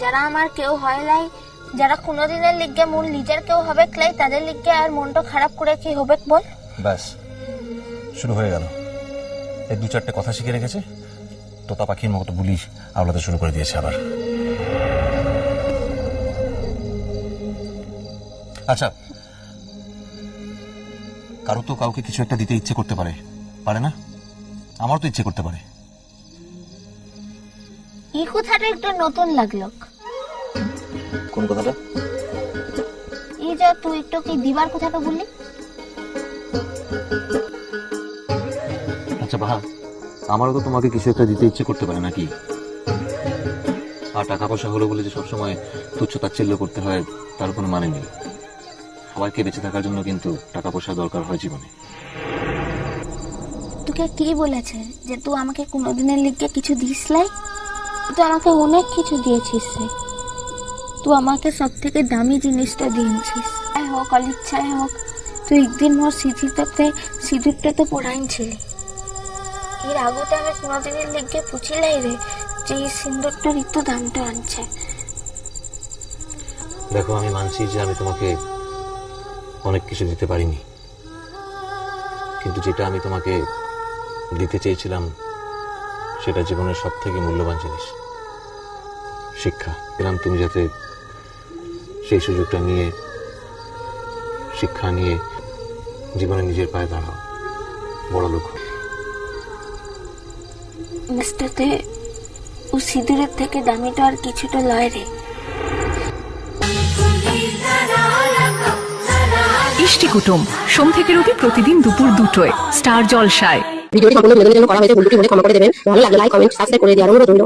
যারা আমার কেউ হয় নাই, যারা কোনোদিনের লিগে মন নিজের কেউ হবে ক্লাই তাদের লিগে আর মনটা খারাপ করে কি হবে বল? ব্যাস, শুরু হয়ে গেল। এই দু চারটে কথা শিখে রেখেছে, তোতা পাখির মতো বুলি আওলাতে শুরু করে দিয়েছে আবার। আচ্ছা কারও তো কাউকে কিছু একটা দিতে ইচ্ছে করতে পারে পারে না? আমার তো ইচ্ছে করতে পারে। এই কথাটা একটু নতুন লাগল। কোন কথাটা? এই যে তুই একটু কি দিবার কথাটা বললি? আচ্ছা বাহা আমারও তো তোমাকে কিছু একটা দিতে ইচ্ছে করতে পারে নাকি? আর টাকা পয়সা হলো বলে যে সবসময় তুচ্ছ তাচ্ছিল্য করতে হয় তার কোনো মানে নেই। সবাইকে বেঁচে থাকার জন্য কিন্তু টাকা পয়সা দরকার হয় জীবনে। তোকে কে বলেছে যে তুই আমাকে কোনোদিনের লিগে কিছু দিস লাই তুই আমাকে অনেক কিছু দিয়েছিস রে। তুই আমাকে সব থেকে দামি জিনিসটা দিয়েছিস। যাই হোক অলিচ্ছাই হোক, তুই একদিন মোর সিঁথিতে সিঁদুরটা তো পড়াইছিলি এর আগতে আমি কোনোদিনের লিগে পুছিলাই রে যে এই সিন্দুরটার একটু দামটা আনছে। দেখো, আমি মানছি যে আমি তোমাকে অনেক কিছু দিতে পারিনি। কিন্তু যেটা আমি তোমাকে দিতে চেয়েছিলাম সেটা জীবনের সব থেকে মূল্যবান জিনিস। শিক্ষা। এরকম তুমি যাতে সেই সুযোগটা নিয়ে শিক্ষা নিয়ে জীবনে নিজের পায়ে দাঁড়াও। বড় লোক। ও সিঁদুরের থেকে দামিটা আর কিছুটা লয় রে। ইষ্টি কুটুম সোম থেকে রবি প্রতিদিন দুপুর দুটোয় স্টার জলসায়। ভিডিওটি সম্পূর্ণ বিনোদনের জন্য করা হয়েছে ভুলটি মনে ক্ষমা করে দেবেন। ভালো লাগলে লাইক কমেন্ট সাবস্ক্রাইব করে দেওয়ার অনুরোধ রইল।